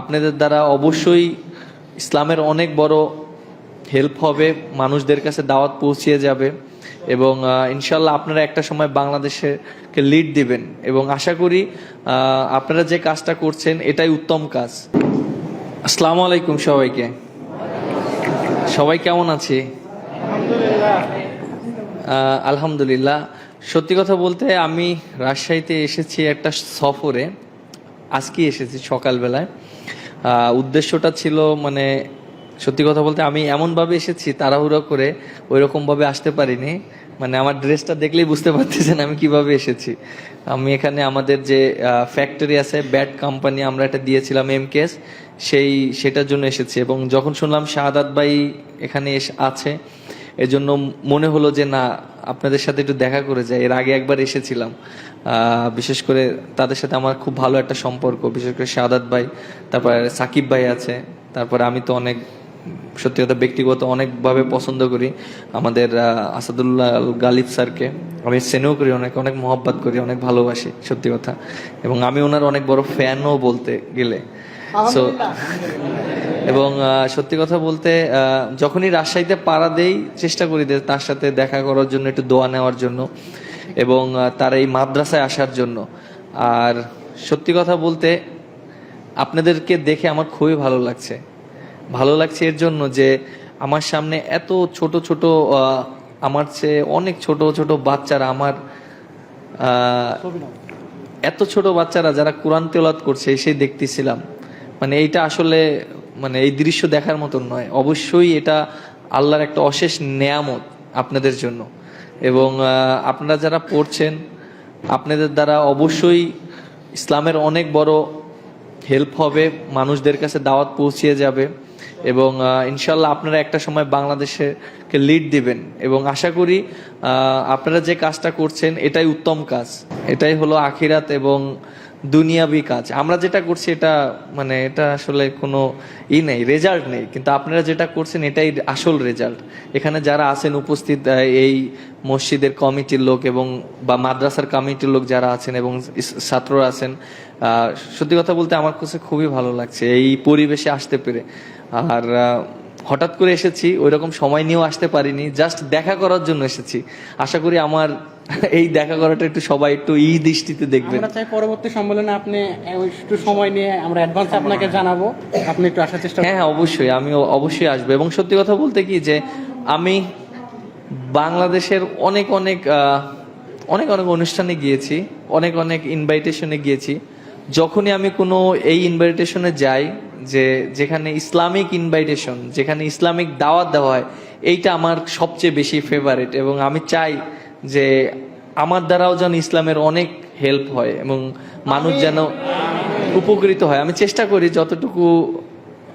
আপনাদের দ্বারা অবশ্যই ইসলামের অনেক বড় হেল্প হবে, মানুষদের কাছে দাওয়াত পৌঁছিয়ে যাবে এবং ইনশাল্লাহ আপনারা একটা সময় বাংলাদেশকে লিড দিবেন এবং আশা করি আপনারা যে কাজটা করছেন এটাই উত্তম কাজ। আসসালামু আলাইকুম সবাইকে। সবাই কেমন আছে? আলহামদুলিল্লাহ। সত্যি কথা বলতে আমি রাজশাহীতে এসেছি একটা সফরে, আজকে এসেছি সকালবেলায়। উদ্দেশ্যটা ছিল মানে সত্যি কথা বলতে আমি এমনভাবে এসেছি তাড়াহুড়ো করে ওই রকমভাবে আসতে পারিনি। মানে আমার ড্রেসটা দেখলেই বুঝতে পারতেছেন আমি কীভাবে এসেছি। আমি এখানে আমাদের যে ফ্যাক্টরি আছে ব্যাট কোম্পানি আমরা এটা দিয়েছিলাম এম কেস সেই, সেটার জন্য এসেছি এবং যখন শুনলাম শাহাদাত ভাই এখানে এস- আছে, এজন্য মনে হলো যে না, আপনাদের সাথে একটু দেখা করে যাই। এর আগে একবার এসেছিলাম। বিশেষ করে তাদের সাথে আমার খুব ভালো একটা সম্পর্ক বিশেষ করে শাহাদাত ভাই তারপর সাকিব ভাই আছে তারপরে আমি তো অনেক সত্যি কথা ব্যক্তিগত অনেকভাবে পছন্দ করি আমাদের আসাদুল্লাহ গালিব স্যারকে আমি স্নেহ করি অনেক অনেক মহব্বত করি অনেক ভালোবাসি সত্যি কথা এবং আমি ওনার অনেক বড় ফ্যানও বলতে গেলে। সো এবং সত্যি কথা বলতে যখনই রাজশাহীতে পাড়া দেই চেষ্টা করি তার সাথে দেখা করার জন্য একটু দোয়া নেওয়ার জন্য এবং তার এই মাদ্রাসায় আসার জন্য। আর সত্যি কথা বলতে, আপনাদেরকে দেখে আমার খুবই ভালো লাগছে। ভালো লাগছে এর জন্য যে, আমার সামনে এত ছোট ছোট আমার চেয়ে অনেক ছোট ছোট বাচ্চারা আমার এত ছোট বাচ্চারা যারা কোরআন তেলাত করছে সেই দেখতেছিলাম। মানে এইটা আসলে মানে এই দৃশ্য দেখার মতন নয়। অবশ্যই এটা আল্লাহর একটা অশেষ নেয়ামত আপনাদের জন্য। এবং আপনারা যারা পড়ছেন, আপনাদের দ্বারা অবশ্যই ইসলামের অনেক বড় হেল্প হবে, মানুষদের কাছে দাওয়াত পৌঁছিয়ে যাবে এবং ইনশাল্লাহ আপনারা একটা সময় বাংলাদেশেকে লিড দিবেন এবং আশা করি আপনারা যে কাজটা করছেন, এটাই উত্তম কাজ। এটাই হলো আখিরাত এবং দুনিয়াবি কাজ। আমরা যেটা করছি এটা মানে এটা আসলে কোনো ই নেই রেজাল্ট নেই। কিন্তু আপনারা যেটা করছেন এটাই আসল রেজাল্ট এখানে যারা আছেন উপস্থিত এই মসজিদের কমিটির লোক এবং বা মাদ্রাসার কমিটির লোক যারা আছেন এবং ছাত্ররা আছেন সত্যি কথা বলতে আমার কাছে খুবই ভালো লাগছে এই পরিবেশে আসতে পেরে। আর হঠাৎ করে এসেছি ওই রকম সময় নিয়েও আসতে পারিনি জাস্ট দেখা করার জন্য এসেছি। আশা করি আমার এই দেখা করাটা একটু সবাই একটু ই দৃষ্টিতে দেখবেন। আমরা চাই পরবর্তী সম্মেলনে আপনি একটু সময় নিয়ে আমরা অ্যাডভান্স আপনাকে জানাব। আপনি একটু আসার চেষ্টা হ্যাঁ হ্যাঁ অবশ্যই আমি অবশ্যই আসব। এবং সত্যি কথা বলতে কি যে আমি বাংলাদেশের অনেক অনেক অনেক অনেক অনুষ্ঠানে গিয়েছি অনেক অনেক ইনভাইটেশনে গিয়েছি। যখনই আমি কোনো এই ইনভাইটেশনে যাই যে যেখানে ইসলামিক ইনভাইটেশন যেখানে ইসলামিক দাওয়াত দেওয়া হয় এইটা আমার সবচেয়ে বেশি ফেভারিট এবং আমি চাই যে আমার দ্বারাও যেন ইসলামের অনেক হেল্প হয় এবং মানুষ যেন উপকৃত হয়। আমি চেষ্টা করি যতটুকু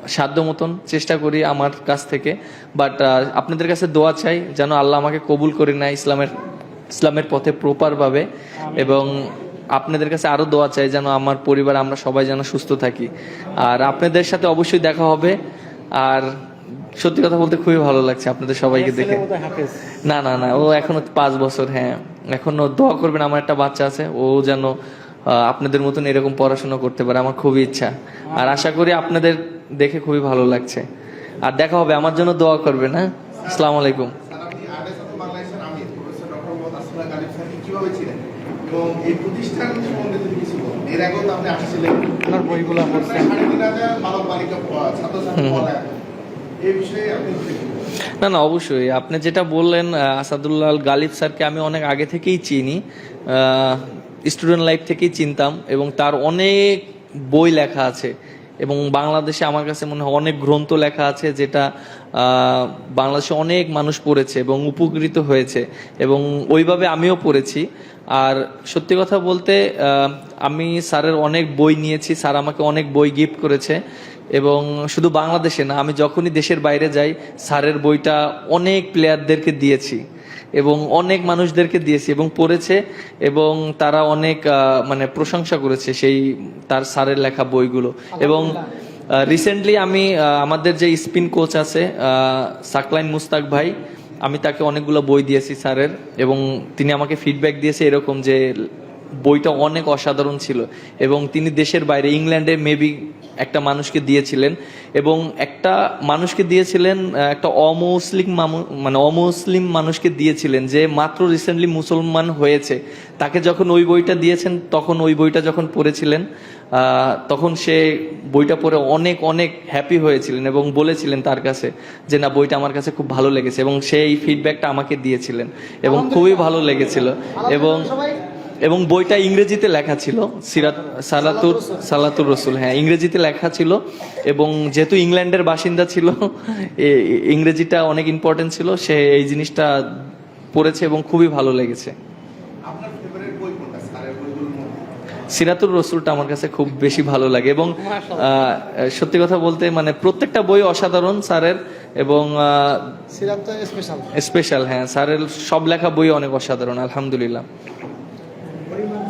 সাধ্য মতন চেষ্টা করি আমার কাছ থেকে। বাট আপনাদের কাছে দোয়া চাই যেন আল্লাহ আমাকে কবুল করে নেয় ইসলামের ইসলামের পথে প্রপারভাবে এবং আপনাদের কাছে আরও দোয়া চাই যেন আমার পরিবার আমরা সবাই যেন সুস্থ থাকি। আর আপনাদের সাথে অবশ্যই দেখা হবে। আর সত্যি কথা বলতে খুবই ভালো লাগছে আপনাদের সবাইকে দেখে। না না না ও এখনও পাঁচ বছর হ্যাঁ। এখনও দোয়া করবেন আমার একটা বাচ্চা আছে ও যেন আপনাদের মতন এরকম পড়াশোনা করতে পারে আমার খুবই ইচ্ছা। আর আশা করি আপনাদের দেখে খুবই ভালো লাগছে। আর দেখা হবে আমার জন্য দোয়া করবেন হ্যাঁ? আসসালামু আলাইকুম। এর আগেও তো আপনি আসছিলেন ওনার বইগুলো পড়ছেন সাড়ে তিন না না, অবশ্যই। আপনি যেটা বললেন আসাদুল্লাহ গালিব স্যারকে আমি অনেক আগে থেকেই চিনি। স্টুডেন্ট লাইফ থেকেই চিনতাম এবং তার অনেক বই লেখা আছে। এবং বাংলাদেশে আমার কাছে মনে হয় অনেক গ্রন্থ লেখা আছে যেটা বাংলাদেশে অনেক মানুষ পড়েছে এবং উপকৃত হয়েছে এবং ওইভাবে আমিও পড়েছি। আর সত্যি কথা বলতে আমি স্যারের অনেক বই নিয়েছি। স্যার আমাকে অনেক বই গিফট করেছে। এবং শুধু বাংলাদেশে না আমি যখনই দেশের বাইরে যাই স্যারের বইটা অনেক প্লেয়ারদেরকে দিয়েছি এবং অনেক মানুষদেরকে দিয়েছি এবং পড়েছে এবং তারা অনেক মানে প্রশংসা করেছে সেই তার স্যারের লেখা বইগুলো। এবং রিসেন্টলি আমি আমাদের যে স্পিন কোচ আছে সাকলাইন মুস্তাক ভাই আমি তাকে অনেকগুলো বই দিয়েছি স্যারের এবং তিনি আমাকে ফিডব্যাক দিয়েছে এরকম যে বইটা অনেক অসাধারণ ছিল এবং তিনি দেশের বাইরে ইংল্যান্ডে মেবি একটা মানুষকে দিয়েছিলেন এবং একটা মানুষকে দিয়েছিলেন একটা অমুসলিম মানে অমুসলিম মানুষকে দিয়েছিলেন যে মাত্র রিসেন্টলি মুসলমান হয়েছে। তাকে যখন ওই বইটা দিয়েছেন তখন ওই বইটা যখন পড়েছিলেন তখন সে বইটা পড়ে অনেক অনেক হ্যাপি হয়েছিলেন এবং বলেছিলেন তার কাছে যে না বইটা আমার কাছে খুব ভালো লেগেছে। এবং সেই ফিডব্যাকটা আমাকে দিয়েছিলেন এবং খুবই ভালো লেগেছিল। এবং এবং বইটা ইংরেজিতে লেখা ছিল সিরাত সালাতুর সালাতুর রসুল হ্যাঁ ইংরেজিতে লেখা ছিল এবং যেহেতু ইংল্যান্ডের বাসিন্দা ছিল ইংরেজিটা অনেক ইম্পর্টেন্ট ছিল সে এই জিনিসটা পড়েছে এবং খুবই ভালো লেগেছে। আপনার ফেভারিট বই কোনটা? স্যারের বইগুলোর মধ্যে? সিরাতুর রসুলটা আমার কাছে খুব বেশি ভালো লাগে এবং আহ, সত্যি কথা বলতে মানে প্রত্যেকটা বই অসাধারণ স্যারের এবং স্পেশাল স্পেশাল হ্যাঁ স্যারের সব লেখা বই অনেক অসাধারণ আলহামদুলিল্লাহ।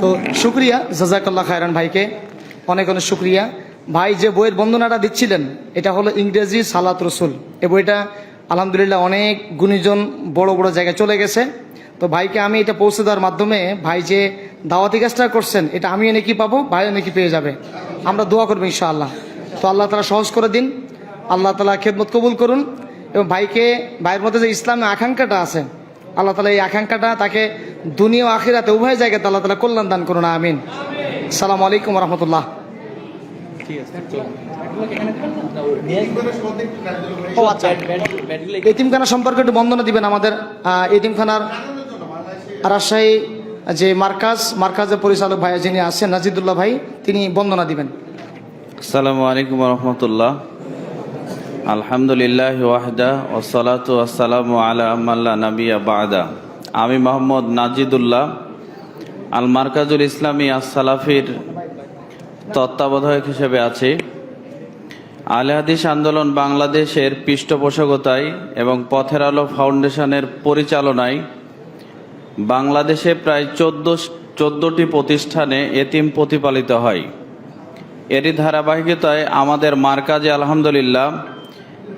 তো শুক্রিয়া, জাজাকাল্লাহ খায়রান ভাইকে। অনেক অনেক শুক্রিয়া। ভাই, যে বইয়ের বন্দনাটা দিচ্ছিলেন, এটা হলো ইংরেজি সালাত রসুল। এই বইটা আলহামদুলিল্লাহ অনেক গুণীজন বড় বড় জায়গায় চলে গেছে। তো ভাইকে আমি এটা পৌঁছে দেওয়ার মাধ্যমে, ভাই যে দাওয়াতি কাজটা করছেন, এটা আমিও নাকি পাবো, ভাইও নাকি পেয়ে যাবে। আমরা দোয়া করব ইনশাআল্লাহ। তো আল্লাহ তালা সহজ করে দিন, আল্লাহ তালা খেদমত কবুল করুন। এবং ভাইকে, ভাইয়ের মধ্যে যে ইসলামের আকাঙ্ক্ষাটা আছে আল্লাহ তালা এই আকাঙ্ক্ষাটা তাকে দুনিয়া ও আখিরাতে উভয় জায়গাতে আল্লাহ তালা কল্যাণ দান করুন আমিন। সালাম আলাইকুম রহমতুল্লাহ। ও আচ্ছা। এতিমখানা সম্পর্কে একটু বন্দনা দিবেন আমাদের এতিমখানার রাজশাহী যে মার্কাজ মার্কাজের পরিচালক ভাই যিনি আছেন নাজিদুল্লাহ ভাই তিনি বন্দনা দিবেন। আসসালামু আলাইকুম রহমতুল্লাহ। আলহামদুলিল্লাহ ওয়াহদা ওসালাতু আসসালামু আলা আম্মাল্লা নাবিয়া বাদা। আমি মোহাম্মদ নাজিদুল্লাহ আল মার্কাজুল ইসলামী আসসালাফির তত্ত্বাবধায়ক হিসেবে আছি। আলে হাদিস আন্দোলন বাংলাদেশের পৃষ্ঠপোষকতায় এবং পথের আলো ফাউন্ডেশনের পরিচালনায় বাংলাদেশে প্রায় চোদ্দ, চোদ্দোটি প্রতিষ্ঠানে এতিম প্রতিপালিত হয়। এরই ধারাবাহিকতায় আমাদের মার্কাজে আলহামদুলিল্লাহ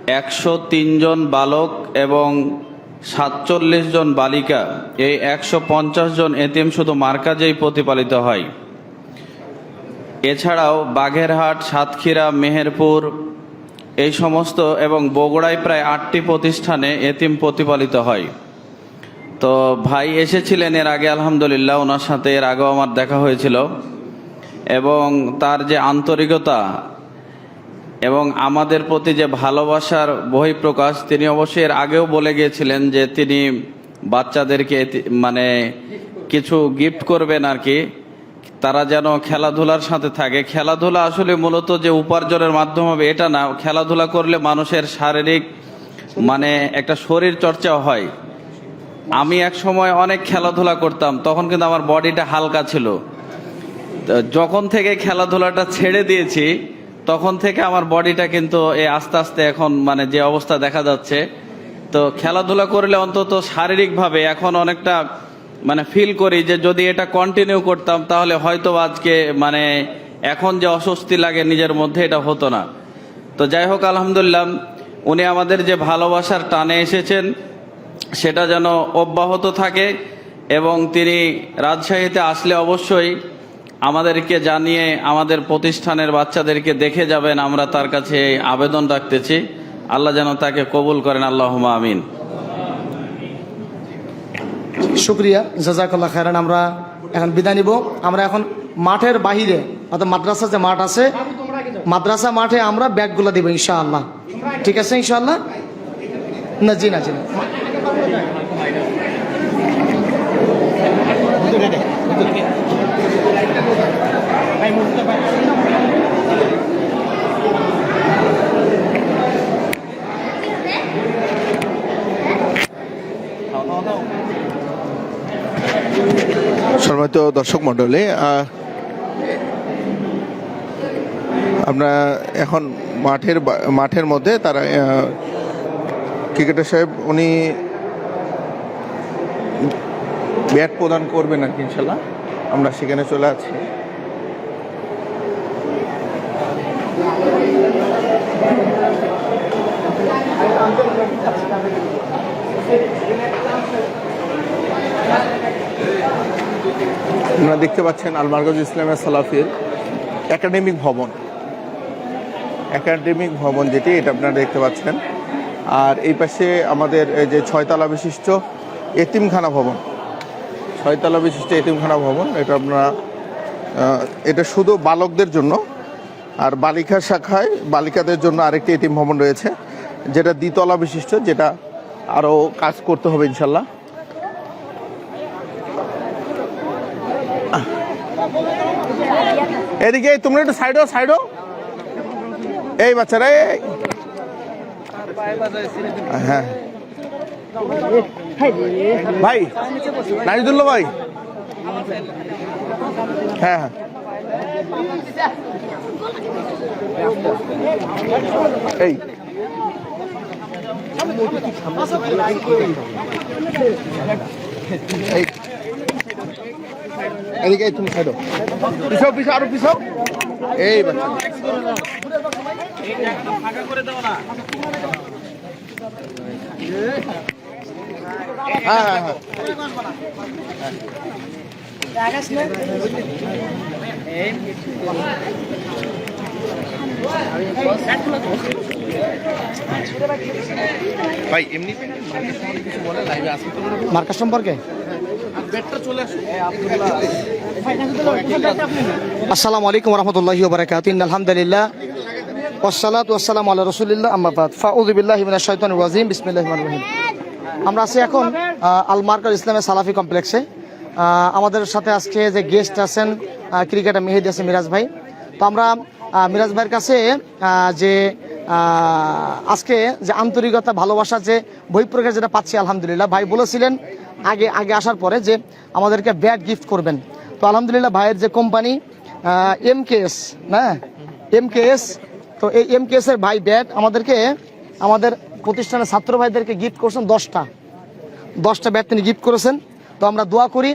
একশো জন বালক এবং সাতচল্লিশ জন বালিকা। এই একশো পঞ্চাশ জন এতিম শুধু মার্কাজেই প্রতিপালিত হয়। এছাড়াও বাঘেরহাট সাতক্ষীরা, মেহেরপুর এই সমস্ত এবং বগুড়ায় প্রায় আটটি প্রতিষ্ঠানে এতিম প্রতিপালিত হয়। তো ভাই এসেছিলেন এর আগে, আলহামদুলিল্লাহ, ওনার সাথে এর আগেও আমার দেখা হয়েছিল। এবং তার যে আন্তরিকতা এবং আমাদের প্রতি যে ভালোবাসার বহিঃপ্রকাশ, তিনি অবশ্যই এর আগেও বলে গিয়েছিলেন যে তিনি বাচ্চাদেরকে মানে কিছু গিফট করবেন আর কি। তারা যেন খেলাধুলার সাথে থাকে। খেলাধুলা আসলে মূলত যে উপার্জনের মাধ্যম হবে এটা না। খেলাধুলা করলে মানুষের শারীরিক মানে একটা শরীর চর্চাও হয়। আমি এক সময় অনেক খেলাধুলা করতাম, তখন কিন্তু আমার বডিটা হালকা ছিল। যখন থেকে খেলাধুলাটা ছেড়ে দিয়েছি তখন থেকে আমার বডিটা কিন্তু এই আস্তে আস্তে এখন মানে যে অবস্থা দেখা যাচ্ছে, তো খেলাধুলা করলে অন্তত শারীরিকভাবে এখন অনেকটা মানে ফিল করি যে যদি এটা কন্টিনিউ করতাম তাহলে হয়তো আজকে মানে এখন যে অস্বস্তি লাগে নিজের মধ্যে এটা হতো না। তো যাই হোক, আলহামদুলিল্লাহ, উনি আমাদের যে ভালোবাসার টানে এসেছেন, সেটা যেন অব্যাহত থাকে এবং তিনি রাজশাহীতে আসলে অবশ্যই আমাদেরকে জানিয়ে আমাদের প্রতিষ্ঠানের বাচ্চাদেরকে দেখে যাবেন, আমরা তার কাছে আবেদন রাখতেছি। আল্লাহ যেন তাকে কবুল করেন আল্লাহ আমিন। শুক্রিয়া, জাজাকাল্লাহ খায়রান, আমরা এখন বিদায় নিব। আমরা এখন মাঠের বাহিরে, অর্থাৎ মাদ্রাসা যে মাঠ আছে, মাদ্রাসা মাঠে আমরা ব্যাগগুলো দিব, ইনশাআল্লাহ। ঠিক আছে, ইনশাআল্লাহ? না, জি না জি না। সম্মানিত দর্শক মণ্ডলী আহ, আমরা এখন মাঠের মাঠের মধ্যে তারা ক্রিকেটার সাহেব উনি ব্যাট প্রদান করবেন আর কি ইনশাল্লাহ। আমরা সেখানে চলে আছি আপনারা দেখতে পাচ্ছেন আল মার্কাজ ইসলামিয়া সালাফির একাডেমিক ভবন। একাডেমিক ভবন যেটি, এটা আপনারা দেখতে পাচ্ছেন। আর এই পাশে আমাদের এই যে ছয়তলা বিশিষ্ট এতিমখানা ভবন। ছয়তলা বিশিষ্ট এতিমখানা ভবন, এটা আপনারা এটা শুধু বালকদের জন্য, আর বালিকা শাখায় বালিকাদের জন্য আরেকটি এটিম ভবন রয়েছে, যেটা দ্বিতলা বিশিষ্ট, যেটা আরও কাজ করতে হবে ইনশাল্লাহ। এদিকে তোমরা একটু সাইডো সাইডো এই বাচ্চারা হ্যাঁ। ভাই, নাজিদুল্লাহ ভাই। হ্যাঁ হ্যাঁ। এই। এই এদিকে তুমি সাইডো পিছাও পিছাও, আরও পিছাও। এই বাচ্চা। হ্যাঁ হ্যাঁ হ্যাঁ। ভাই, এমনি মার্কার সম্পর্কে? আসসালামু আলাইকুম রহমতুল্লাহি ওবরাকাত আলহামদুলিল্লাহ ওয়াসসালাতু ওয়াসসালামু আলা রাসূলিল্লাহ আম্মা বাদ। ফাউযু বিল্লাহি মিনাশ শাইতানির রাজিম বিসমিল্লাহির রহমানির রহিম। আমরা আছি এখন আহ, আল মার্কার ইসলামের সালাফি কমপ্লেক্সে। আমাদের সাথে আজকে যে গেস্ট আছেন ক্রিকেটার মেহেদি আছে মিরাজ ভাই। তো আমরা মিরাজ ভাইয়ের কাছে যে আজকে যে আন্তরিকতা, ভালোবাসা, যে বই প্রকাশ যেটা পাচ্ছি, আলহামদুলিল্লাহ। ভাই বলেছিলেন আগে আগে আসার পরে যে আমাদেরকে ব্যাট গিফট করবেন। তো আলহামদুলিল্লাহ ভাইয়ের যে কোম্পানি এম কে এস না? এম কে এস তো এই এম কে এস এর ভাই ব্যাট আমাদেরকে, আমাদের প্রতিষ্ঠানের ছাত্র ভাইদেরকে গিফট করছেন দশটা। দশটা ব্যাট তিনি গিফট করেছেন। তো আমরা দোয়া করি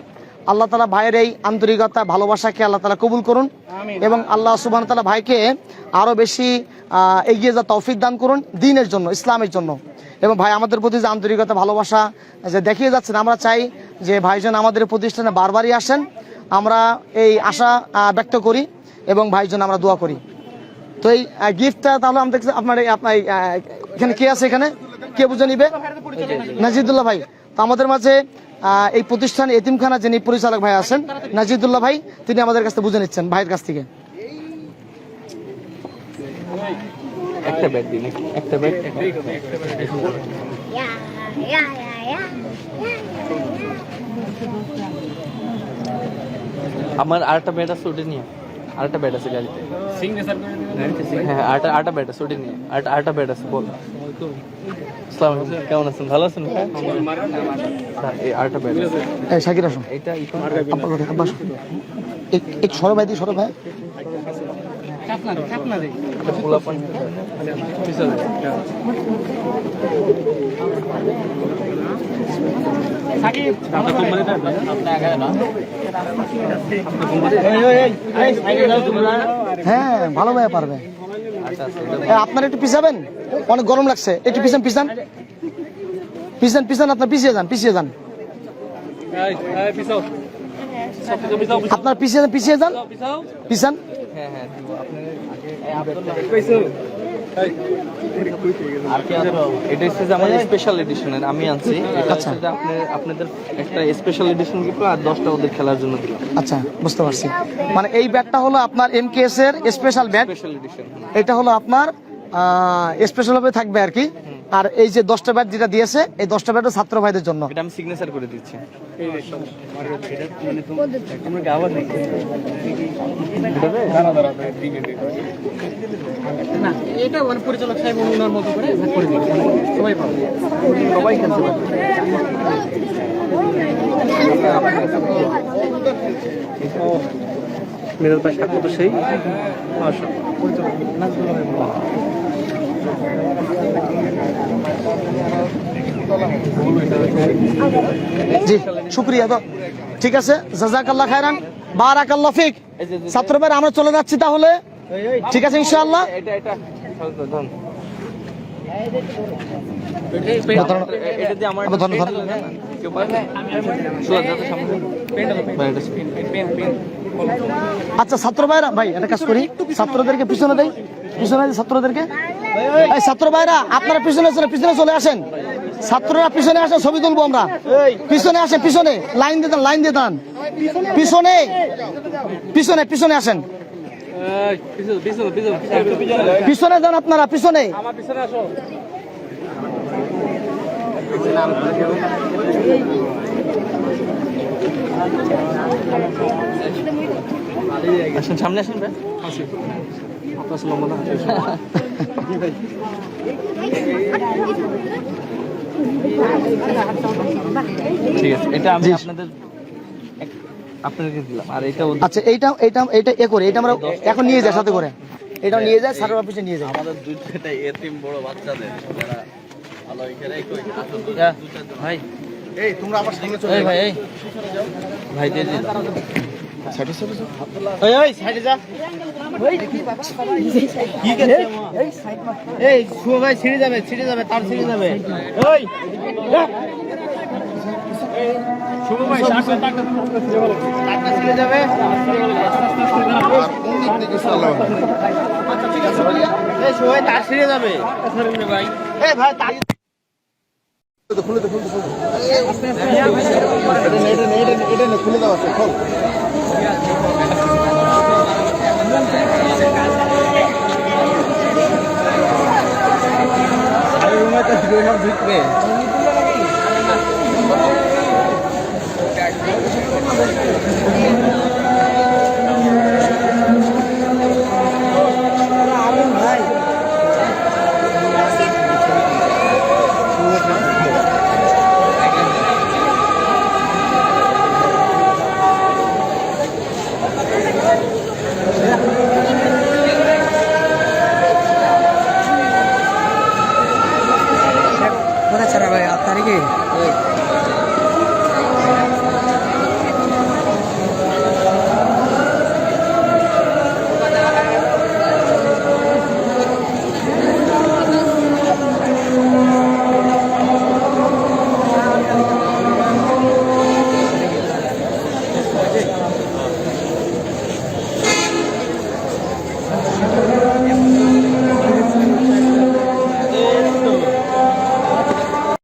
আল্লাহ তালা ভাইয়ের এই আন্তরিকতা ভালোবাসাকে আল্লাহ তালা কবুল করুন এবং আল্লাহ সুবাহ তালা ভাইকে আরও বেশি এগিয়ে যা তৌফিক দান করুন দিনের জন্য ইসলামের জন্য। এবং ভাই আমাদের প্রতি যে আন্তরিকতা ভালোবাসা যে দেখিয়ে যাচ্ছেন আমরা চাই যে ভাইজন আমাদের প্রতিষ্ঠানে বারবারই আসেন। আমরা এই আশা ব্যক্ত করি এবং ভাইজন আমরা দোয়া করি। তো এই গিফটটা তাহলে আমি দেখছি আপনার আপনার এখানে কে আছে এখানে? কে বুঝে নিবে? নাজিদুল্লাহ ভাই। তো আমাদের মাঝে এই প্রতিষ্ঠান এতিমখানা যিনি পরিচালক ভাই আছেন, নাজিদুল্লাহ ভাই, তিনি আমাদের কাছে বুঝে নিচ্ছেন, ভাইয়ের কাছ থেকে একটা. আমার আরেকটা ব্যাট নিয়ে আরেকটা ব্যাট আছে গাড়িতে। হ্যাঁ আরেকটা আরেকটা ব্যাট আছে ওটা নিয়ে। আরেকটা আরেকটা ব্যাট আছে বল। আসসালামু আলাইকুম। কেমন আছেন? ভালো আছেন? হ্যাঁ, এই আরেকটা ব্যাট আছে। এই শাকির আসুন। এটা ইকো আব্বা কথা, আব্বা আসুন। এক- এক সরো ভাই দি সরো ভাই। পোলাপান পিছনে হ্যাঁ ভালো ভাই পারবে। আপনারা একটু পিছাবেন অনেক গরম লাগছে। একটু পিছান পিছান পিছান পিছান আপনার পিছিয়ে যান পিছিয়ে যান। আপনার পিছিয়ে যান পিছিয়ে যান। পিছান হ্যাঁ হ্যাঁ দিব। আপনার এটা হচ্ছে যে আমাদের স্পেশাল এডিশনের আমি আনছি। এটা আচ্ছা। আপনি আপনাদের একটা স্পেশাল এডিশন কি আর দশটা ওদের খেলার জন্য দিলাম আচ্ছা বুঝতে পারছি। মানে এই ব্যাটটা হলো আপনার এর স্পেশাল ব্যাট স্পেশাল এডিশন এটা হলো আপনার স্পেশাল ভাবে থাকবে আর কি। আর এই যে দশটা ব্যাট যেটা দিয়েছে এই দশটা ব্যাট ছাত্র ভাইদের জন্য। এটা আমি সিগনেচার করে দিচ্ছি। না এটা মানে পরিচালক সাহেব ওনার মতো করে সবাই পাবে। সবাই খেলতে পারবে। মেয়েদের পাশে কত সেই। জি শুক্রিয়া তো। ঠিক আছে জাজাকাল্লাহ খায়রান বারাকাল্লাহ ফিক। ছাত্র ভাইরা আমরা চলে যাচ্ছি তাহলে। ঠিক আছে ইনশাআল্লাহ। দিয়ে ভাই, আচ্ছা ছাত্র ভাইরা ভাই একটা কাজ করি। ছাত্রদেরকে পিছনে দেই। পিছনে ছাত্রদেরকে? এই ছাত্র ভাইরা, আপনারা পিছনে পিছনে চলে আসেন। ছাত্ররা পিছনে আসেন, ছবি তুলবো আমরা। পিছনে আসেন, পিছনে। লাইন দিয়ে লাইন দিয়ে দেন। পিছনে। পিছনে পিছনে আসেন। পিছনে যান আপনারা, পিছনে। সামনে আসেন ভাই। ঠিক আছে এটা আমি আপনাদের এক- দিলাম। আর এটা আচ্ছা এইটা এইটা এইটা এ করে এটা আমরা এখন নিয়ে যাই সাথে করে। এটা নিয়ে যায় স্যারের অফিসে নিয়ে যায় আমাদের দুইটা এতিম বড় বাচ্চাদের যারা ভালো এখানে কই। ভাই। এই তোমরা আমার সামনে এই ভাই এই। ভাই দিয়ে দিন ওই ওই সাইডে যা এই শুভ ভাই ছিঁড়ে যাবে ছিঁড়ে যাবে তার ছিঁড়ে যাবে। ওই শুভ ভাই ছিঁড়ে যাবে। তার ছিঁড়ে যাবে। ভাই এই ভাই তার খুলে খুলে খুলে। এটা নে, এটা নে, এটা নে, এটা নে, খুলে। দেওয়া আছে খোল কোথায় ছাড়া ভাই 去。对。